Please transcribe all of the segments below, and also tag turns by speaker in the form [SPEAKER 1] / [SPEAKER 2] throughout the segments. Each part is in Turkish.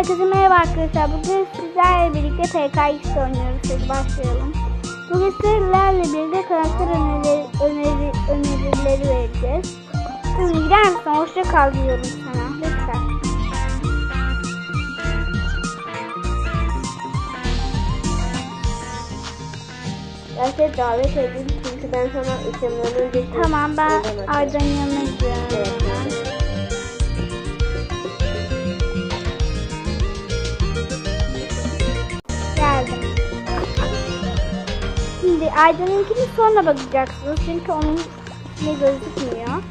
[SPEAKER 1] Herkese merhaba arkadaşlar. Bugün sizlerle birlikte PKX oynuyoruz. Hadi başlayalım. Bugün sizlerle birlikte karakter öneri, öneri, önerileri vereceğiz. Şimdi gider misin? Hoşça kal diyorum sana. Lütfen.
[SPEAKER 2] Seni davet edeyim çünkü ben sana ışınlanınca
[SPEAKER 1] Tamam ben. Arda'nın yanına gidiyorum.
[SPEAKER 2] Evet.
[SPEAKER 1] Şimdi Aydın'ınkini sonra bakacaksınız çünkü onun ne gözükmüyor.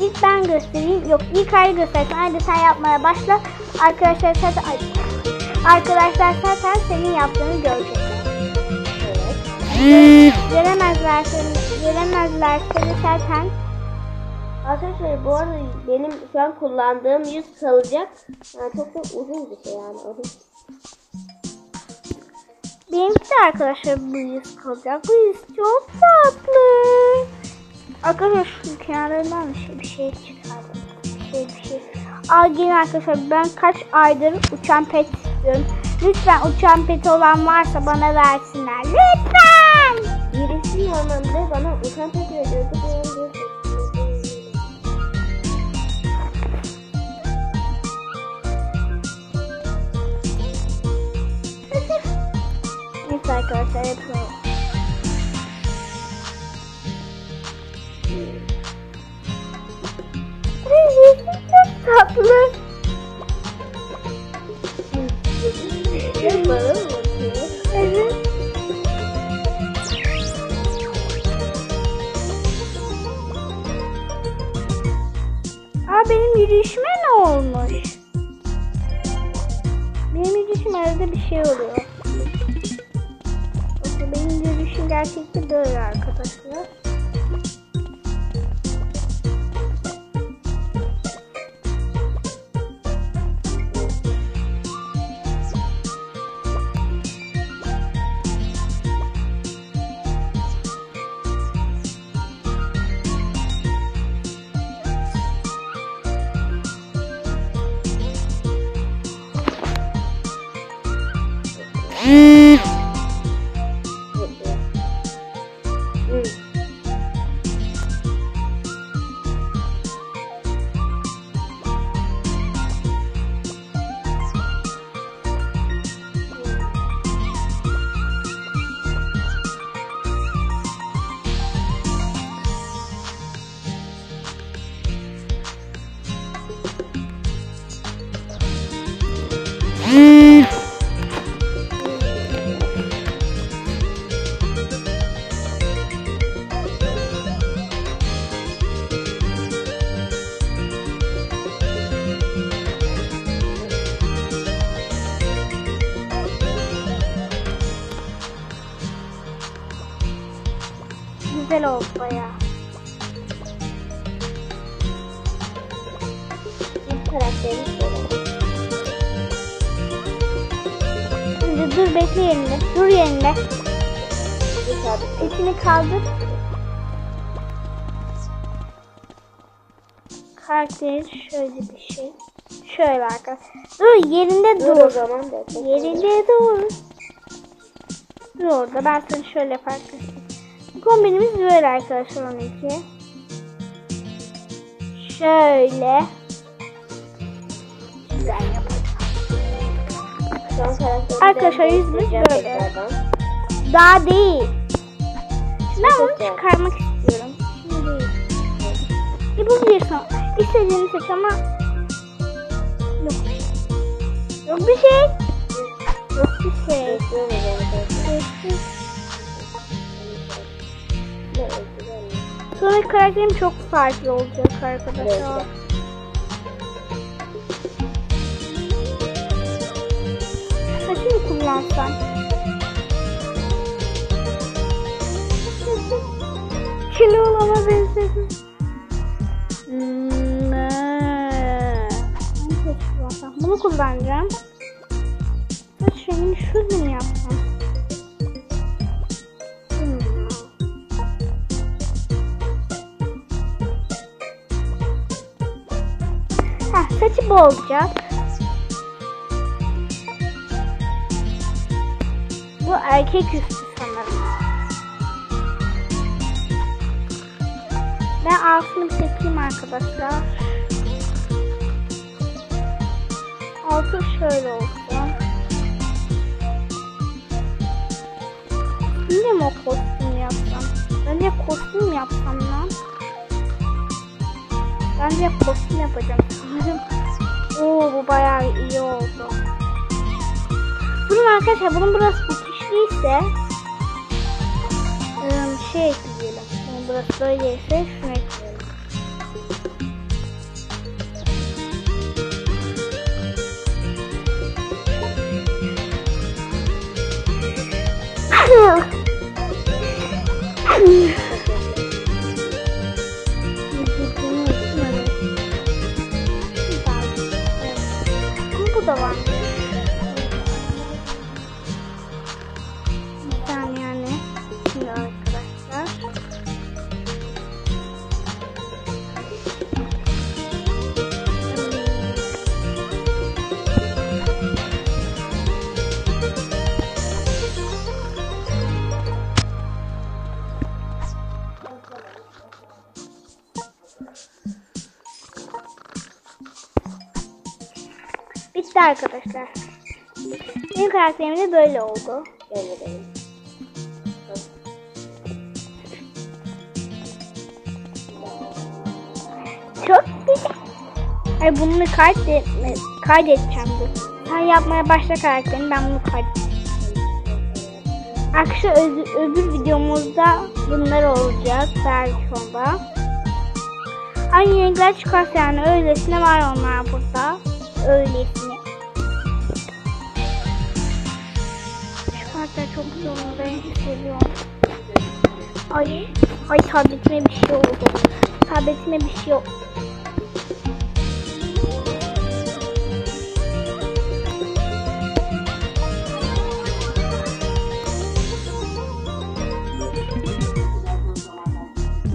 [SPEAKER 1] İlk ben göstereyim. Yok ilk Ayda göstersin. Ayda sen yapmaya başla. Arkadaşlar zaten Ay, arkadaşlar zaten senin yaptığını görecekler.
[SPEAKER 2] Evet.
[SPEAKER 1] Göremezler seni. Göremezler seni zaten.
[SPEAKER 2] Arkadaşlar bu arada benim şu an kullandığım yüz kalacak. Yani çok çok uzun bir şey yani. Uzun.
[SPEAKER 1] Benimki de arkadaşlar bu yüz kalacak. Bu yüz çok tatlı. Arkadaşlar şu kenarlarından bir şey, bir şey çıkardım. Bir şey bir şey. Al gelin arkadaşlar ben kaç aydır uçan pet istiyorum. Lütfen uçan peti olan varsa bana versinler. Lütfen.
[SPEAKER 2] Birisi normalde bana uçan tek veriyordu.
[SPEAKER 1] Yerinde. Dur yerinde. İçini kaldır. Karakteri şöyle bir şey. Şöyle arkadaşlar. Dur yerinde
[SPEAKER 2] Dur o
[SPEAKER 1] dur.
[SPEAKER 2] zaman da.
[SPEAKER 1] Yerinde dur. Dur orada ben sana şöyle yaparım. Kombinimiz böyle arkadaşlar onunki. Şöyle. Güzel Arkadaşlar, yüzümüz böyle. Daha değil. Ben bunu çıkarmak istiyorum. Şimdi değil. Yapabilirsin. İstediğini seç ama yok bir. Yok bir şey. Yok bir şey.
[SPEAKER 2] Bekliyorum?
[SPEAKER 1] Sonra karakterim çok farklı olacak arkadaşlar. Kullansam. Kilolama benzedim. Hmm, ee. Bunu kullanacağım. Saç rengini şurada mı yapsam? Hmm. Heh, saçı bu olacak. Erkek üstü sanırım. Ben altını seçeyim arkadaşlar. Altı şöyle olsun. Şimdi mi o kostüm yapsam? Bence kostüm yapsam lan. Bence kostüm yapacağım. Oo bu bayağı iyi oldu. Bunun arkadaşlar bunun burası dikişliyse ıı, şey ekleyelim. Bunun burası böyleyse şunu Bitti arkadaşlar. Benim karakterim de böyle oldu.
[SPEAKER 2] Böyle benim.
[SPEAKER 1] Çok güzel. Ay bunu kaydetme, kaydedeceğim dur. Sen yapmaya başla karakterini ben bunu kaydedeceğim. Akşam öz- öbür videomuzda bunlar olacak belki onda. Aynı renkler çıkarsa yani öylesine var onlar burada. Öylesine. Çok. Ben seviyorum. Ay, ay tabletime bir şey oldu. Tabletime bir şey oldu.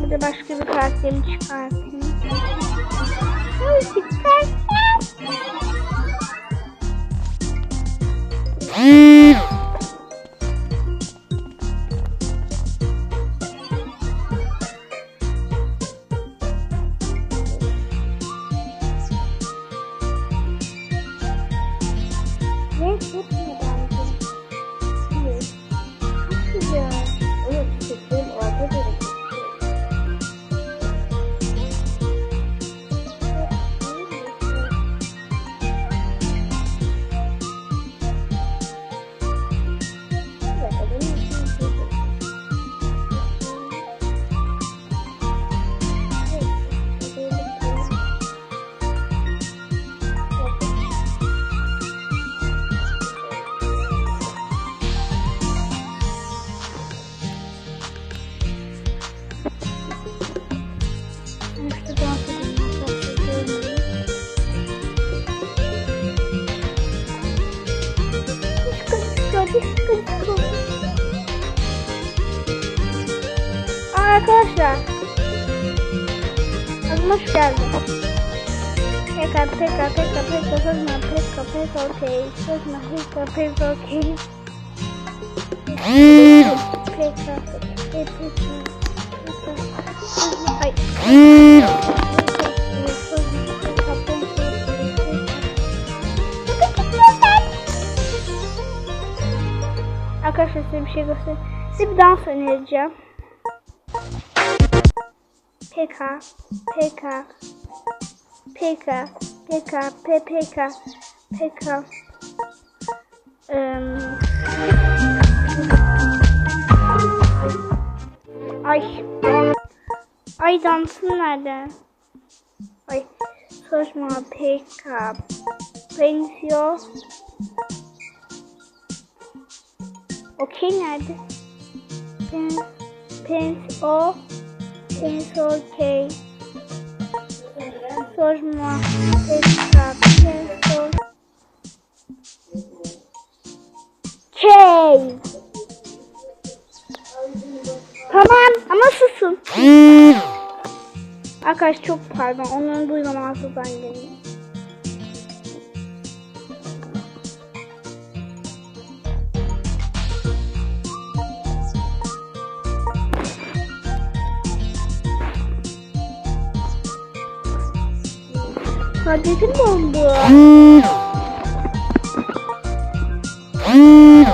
[SPEAKER 1] Burada başka bir karakterimi çıkartayım. Ay, Arkadaşlar. Adıma hoş geldin. Peka, peka, peka, peka, sözme, peka, peka, okey. Sözme, peka, peka, okey. Peka, peka, peka, peka. Ay. Arkadaşlar size bir şey göstereyim. Size bir dans önereceğim. PK, PK, PK, PK, PPK, PK. Ay. Ay dansın nerede? Ay. Sorma PK. Pensio. Okey nerede? Pens, pens o. Pens okey. Sorma PK. Pens o. K. Tamam ama susun. Arkadaş çok pardon. Onları duymamazlıktan geliyor. Kardeşim dondu. Değil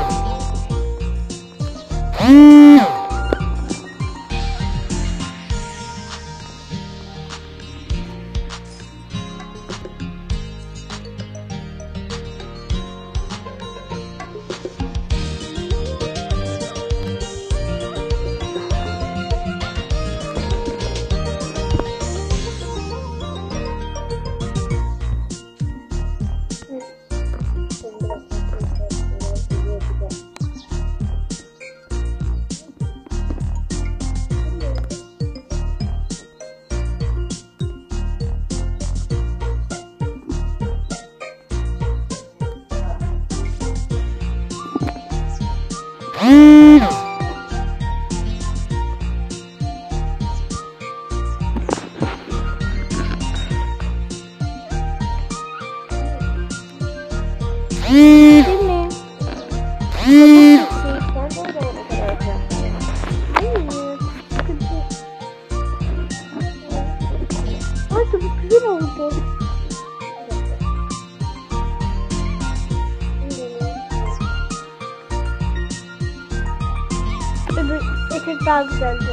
[SPEAKER 1] daha güzeldi.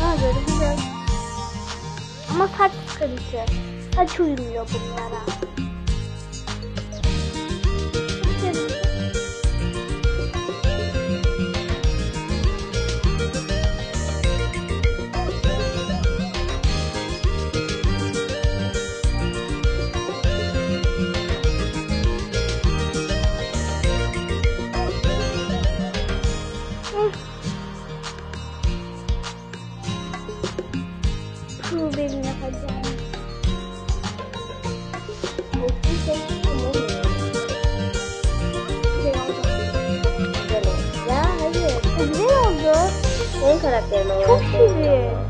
[SPEAKER 1] Daha böyle güzel. Ama saç sıkıntı. Saç uymuyor bunlara.
[SPEAKER 2] Olarak.
[SPEAKER 1] Çok şirin.
[SPEAKER 2] ama.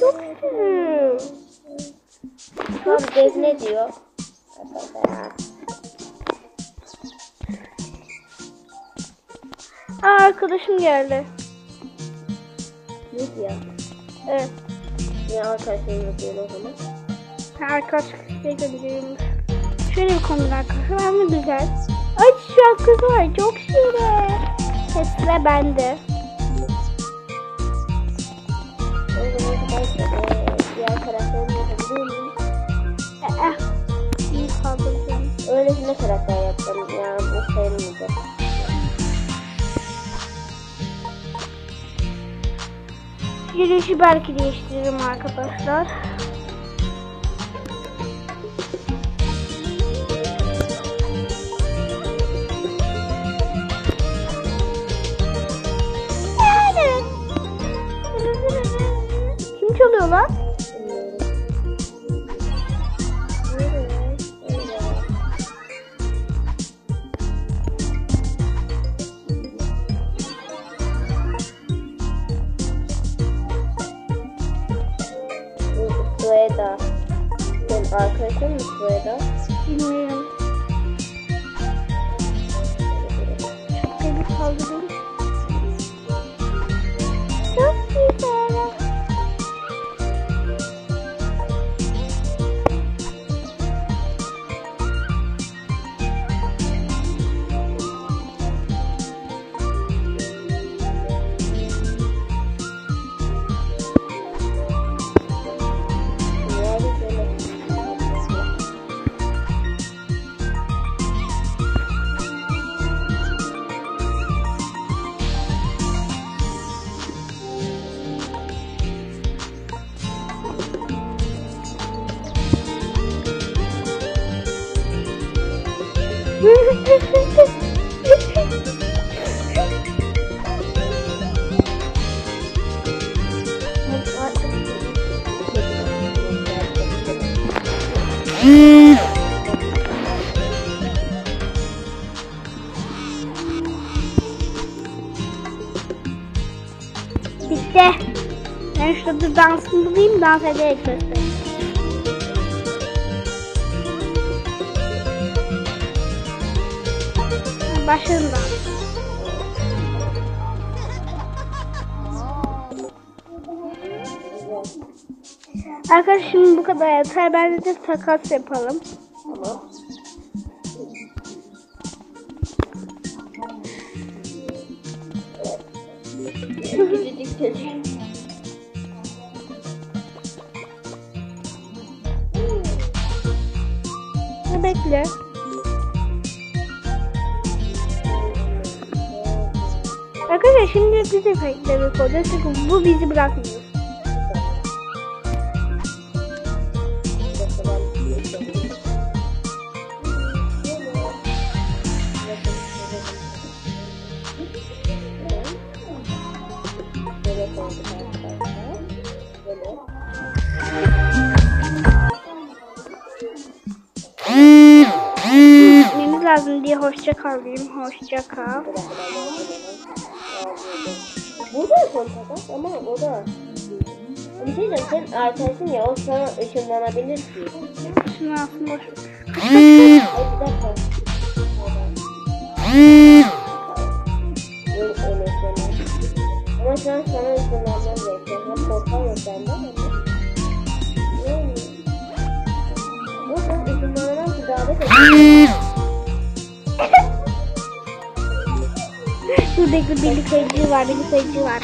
[SPEAKER 1] Çok şirin.
[SPEAKER 2] Tamam defne diyor.
[SPEAKER 1] Aa, arkadaşım geldi.
[SPEAKER 2] Ne diyor?
[SPEAKER 1] Evet.
[SPEAKER 2] Ne arkadaşlarım diyor o zaman?
[SPEAKER 1] Ha, Arkadaşlık isteyebiliyormuş. Şöyle bir kombin arkadaşlar. De güzel. Ay şu an kız var. Çok şirin. Sıra bende.
[SPEAKER 2] Diğer karakterimi yapabiliyor muyum?
[SPEAKER 1] Eh, iyi kaldıracağım.
[SPEAKER 2] Öylesine karakter yaptım ya bu sayılmayacak.
[SPEAKER 1] Yürüyüşü belki değiştiririm arkadaşlar. Kim çalıyor lan? Ben şurada dansını bulayım dans ederek göstereyim. Başladım dans. Arkadaşlar şimdi bu kadar yeter. Bence de takas yapalım.
[SPEAKER 2] Tamam. Gidecek
[SPEAKER 1] Bekle. Arkadaşlar şimdi biz de kayıtları koyacağız. Çünkü bu bizi bırakmıyor. Gitmemiz lazım diye hoşça kal diyeyim. Hoşça kal.
[SPEAKER 2] Bu da kontakat ama o da. Bir şey diyeceğim sen arkadaşın ya o sana ışınlanabilir ki.
[SPEAKER 1] Şunu boş.
[SPEAKER 2] Ay bir dakika. Ama şu an sana ışınlanmam gerekiyor. Hem korkan yok bende ama. Yani. Ama sen ışınlanamam ki davet et.
[SPEAKER 1] Burada bir birlik kayıcı var. Kayıcı var.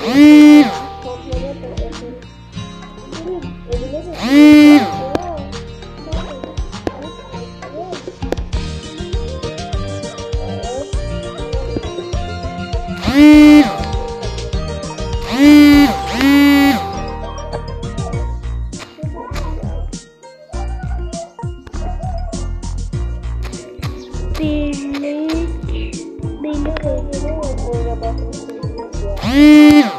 [SPEAKER 1] 음.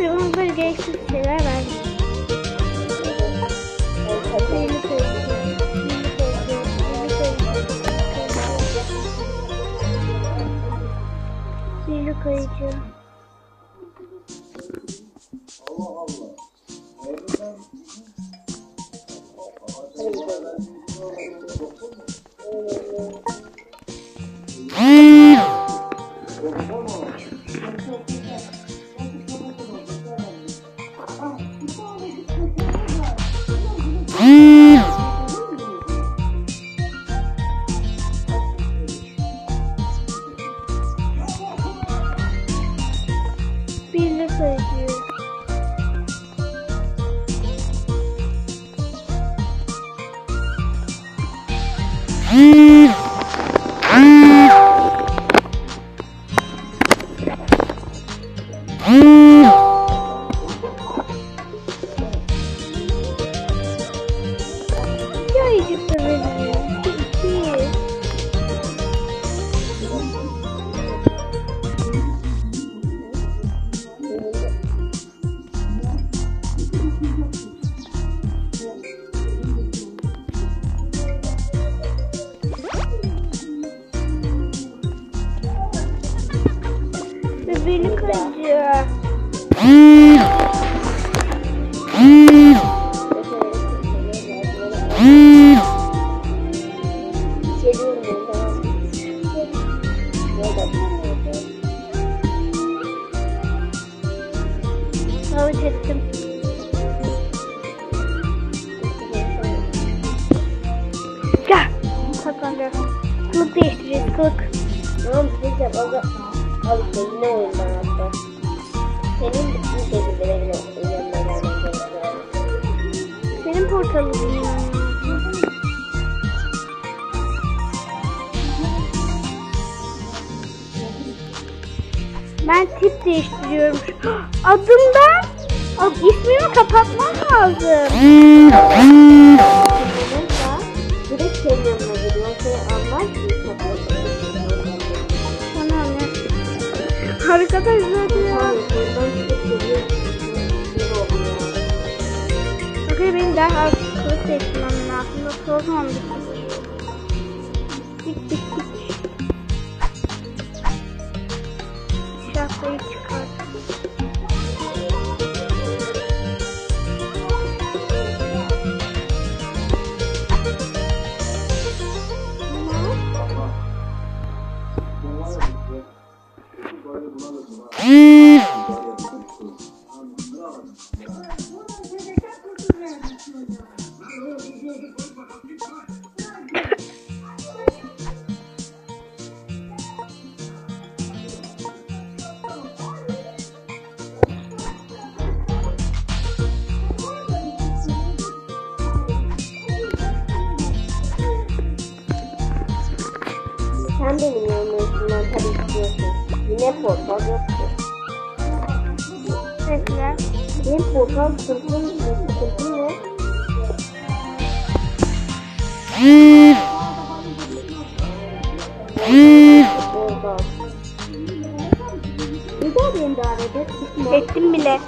[SPEAKER 1] Bana böyle gereksiz şeyler verdim. Birlik kayıcı. Jesus. Birlik kayıcı.
[SPEAKER 2] Ben
[SPEAKER 1] tip değiştiriyorum. Adımdan ad, ismimi kapatmam lazım.
[SPEAKER 2] Direkt senin yanına geliyor. Seni anlar
[SPEAKER 1] Sana ne? Arkadaşlar ya. Bakın benim derhal kılıç değiştirmem lazım. Yoksa o zaman. Dik
[SPEAKER 2] política. Hum.
[SPEAKER 1] Ettim bile.